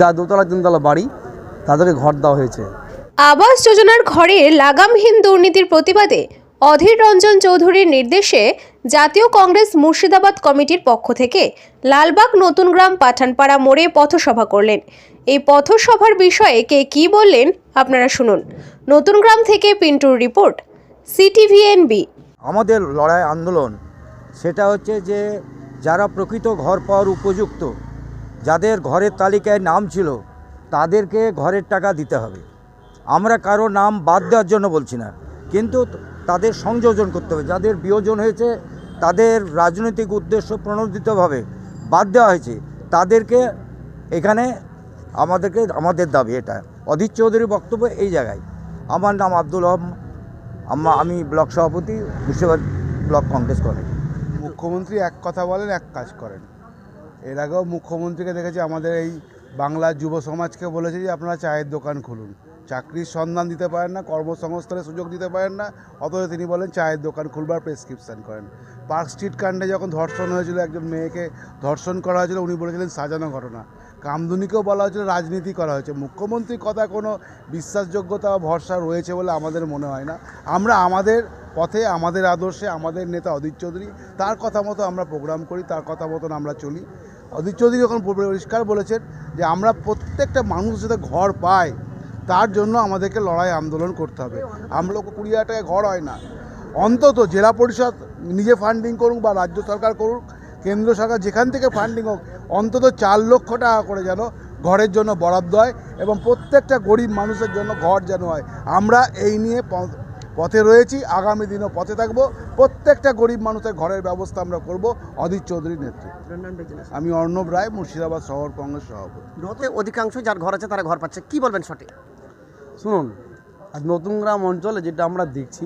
যা দোতলা তিনতলা বাড়ি তাদেরকে ঘর দেওয়া হয়েছে। আবাস যোজনার ঘরে লাগামহীন দুর্নীতির প্রতিবাদে অধীর রঞ্জন চৌধুরীর নির্দেশে জাতীয় কংগ্রেস মুর্শিদাবাদ কমিটির পক্ষ থেকে লালবাগ নতুনগ্রাম পাঠানপাড়া মোড়ে পথসভা করলেন। এই পথসভার বিষয়ে কে কী বললেন আপনারা শুনুন। নতুনগ্রাম থেকে পিন্টুর রিপোর্ট সিটিভিএনবি। আমাদের লড়াই আন্দোলন সেটা হচ্ছে যে যারা প্রকৃত ঘর পাওয়ার উপযুক্ত যাদের ঘরের তালিকায় নাম ছিল, তাদেরকে ঘরের টাকা দিতে হবে। আমরা কারও নাম বাদ দেওয়ার জন্য বলছি না, কিন্তু তাদের সংযোজন করতে হবে। যাদের বিয়োজন হয়েছে, তাদের রাজনৈতিক উদ্দেশ্য প্রণোদিতভাবে বাদ দেওয়া হয়েছে, তাদেরকে এখানে আমাদেরকে, আমাদের দাবি এটা। অধীর চৌধুরীর বক্তব্য এই জায়গায়। আমার নাম আব্দুল হক আমা ব্লক সভাপতি, মুর্শিদাবাদ ব্লক কংগ্রেস কমিটি। মুখ্যমন্ত্রী এক কথা বলেন, এক কাজ করেন। এর আগেও মুখ্যমন্ত্রীকে দেখেছি, আমাদের এই বাংলার যুব সমাজকে বলেছে যে আপনারা চায়ের দোকান খুলুন। চাকরির সন্ধান দিতে পারেন না, কর্মসংস্থানের সুযোগ দিতে পারেন না, অথচ তিনি বলেন চায়ের দোকান খুলবার প্রেসক্রিপশন করেন। পার্ক স্ট্রিট কাণ্ডে যখন ধর্ষণ হয়েছিল, একজন মেয়েকে ধর্ষণ করা হয়েছিল, উনি বলেছিলেন সাজানো ঘটনা। কামদুনিকেও বলা হয়েছিল রাজনীতি করা হয়েছে। মুখ্যমন্ত্রীর কথা কোনো বিশ্বাসযোগ্যতা বা ভরসা রয়েছে বলে আমাদের মনে হয় না। আমরা আমাদের পথে আমাদের আদর্শে আমাদের নেতা অধীর চৌধুরী, তার কথা মতো আমরা প্রোগ্রাম করি, তার কথা মতন আমরা চলি। অধীর চৌধুরী এখন পরিষ্কার বলেছেন যে আমরা প্রত্যেকটা মানুষ যাতে ঘর পায় তার জন্য আমাদেরকে লড়াই আন্দোলন করতে হবে। আমরা কুড়ি হাজার টাকায় ঘর হয় না। অন্তত জেলা পরিষদ নিজে ফান্ডিং করুক বা রাজ্য সরকার করুক, কেন্দ্র সরকার যেখান থেকে ফান্ডিং হোক, অন্তত চার লক্ষ টাকা করে যেন ঘরের জন্য বরাদ্দ হয় এবং প্রত্যেকটা গরিব মানুষের জন্য ঘর যেন হয়। আমরা এই নিয়ে পথে রয়েছি আগামী দিনও পথে থাকব। প্রত্যেকটা গরিব মানুষের ঘরের ব্যবস্থা আমরা করব অধীর চৌধুরীর নেতৃত্বে। আমি অর্ণব রায় মুর্শিদাবাদ শহর কংগ্রেস সভাপতি। অধিকাংশ যার ঘর আছে তারা ঘর পাচ্ছে। কি বলবেন সঠিক? শুনুন আজ নতুন গ্রাম অঞ্চলে যেটা আমরা দেখছি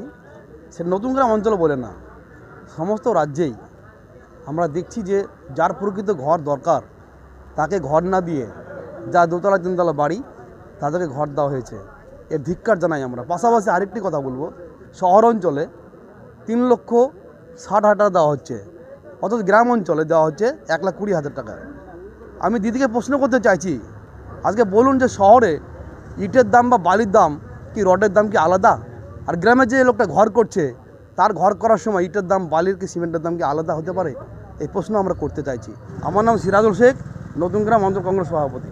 সে নতুন গ্রাম অঞ্চল বলে না সমস্ত রাজ্যেই আমরা দেখছি যে যার প্রকৃত ঘর দরকার তাকে ঘর না দিয়ে যা দোতলা তিনতলা বাড়ি তাদেরকে ঘর দেওয়া হয়েছে। এর ধিক্কার জানাই আমরা। পাশাপাশি আরেকটি কথা বলব। শহর অঞ্চলে তিন লক্ষ ষাট হাজার দেওয়া হচ্ছে। অথচ গ্রাম অঞ্চলে দেওয়া হচ্ছে এক লাখ কুড়ি হাজার টাকা। আমি দিদিকে প্রশ্ন করতে চাইছি, আজকে বলুন যে শহরে ইটের দাম বা বালির দাম কি রডের দাম কি আলাদা? আর গ্রামে যে লোকটা ঘর করছে, তার ঘর করার সময় ইটের দাম, বালির কি সিমেন্টের দাম কি আলাদা হতে পারে? এই প্রশ্ন আমরা করতে চাইছি। আমার নাম সিরাজুল শেখ, নতুন গ্রাম অঞ্চল কংগ্রেস সভাপতি।